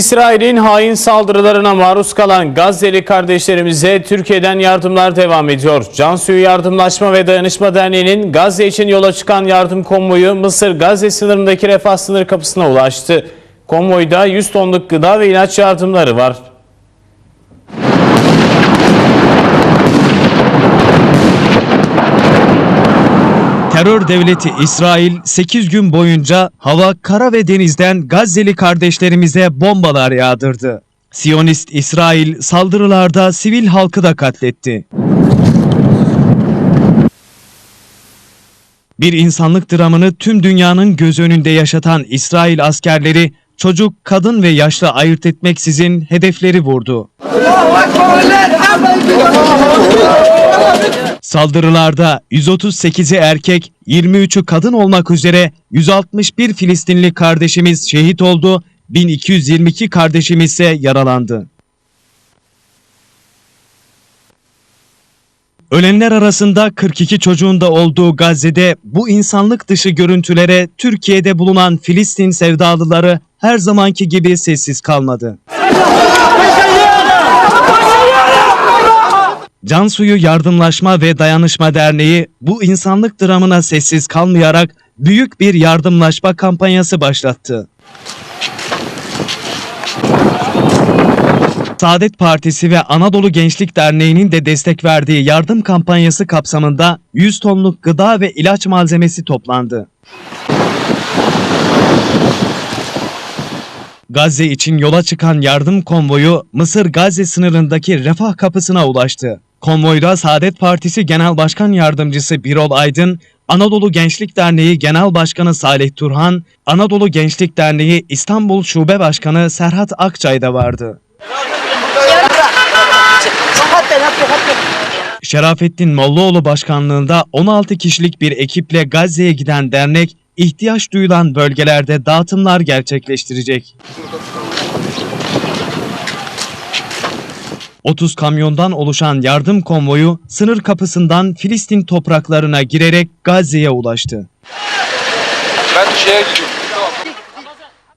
İsrail'in hain saldırılarına maruz kalan Gazze'li kardeşlerimize Türkiye'den yardımlar devam ediyor. Cansu'yu Yardımlaşma ve Dayanışma Derneği'nin Gazze için yola çıkan yardım konvoyu Mısır Gazze sınırındaki refah sınır kapısına ulaştı. Konvoyda 100 tonluk gıda ve ilaç yardımları var. Terör devleti İsrail 8 gün boyunca hava, kara ve denizden Gazze'li kardeşlerimize bombalar yağdırdı. Siyonist İsrail saldırılarda sivil halkı da katletti. Bir insanlık dramını tüm dünyanın göz önünde yaşatan İsrail askerleri çocuk, kadın ve yaşlı ayırt etmeksizin hedefleri vurdu. Saldırılarda 138'i erkek, 23'ü kadın olmak üzere 161 Filistinli kardeşimiz şehit oldu, 1222 kardeşimiz ise yaralandı. Ölenler arasında 42 çocuğun da olduğu Gazze'de bu insanlık dışı görüntülere Türkiye'de bulunan Filistin sevdalıları her zamanki gibi sessiz kalmadı. Cansu'yu Yardımlaşma ve Dayanışma Derneği bu insanlık dramına sessiz kalmayarak büyük bir yardımlaşma kampanyası başlattı. Saadet Partisi ve Anadolu Gençlik Derneği'nin de destek verdiği yardım kampanyası kapsamında 100 tonluk gıda ve ilaç malzemesi toplandı. Gazze için yola çıkan yardım konvoyu Mısır Gazze sınırındaki refah kapısına ulaştı. Konvoyda Saadet Partisi Genel Başkan Yardımcısı Birol Aydın, Anadolu Gençlik Derneği Genel Başkanı Salih Turhan, Anadolu Gençlik Derneği İstanbul Şube Başkanı Serhat Akçay da vardı. Şerafettin Mollaoğlu başkanlığında 16 kişilik bir ekiple Gazze'ye giden dernek, ihtiyaç duyulan bölgelerde dağıtımlar gerçekleştirecek. 30 kamyondan oluşan yardım konvoyu sınır kapısından Filistin topraklarına girerek Gazze'ye ulaştı. Ben şeye.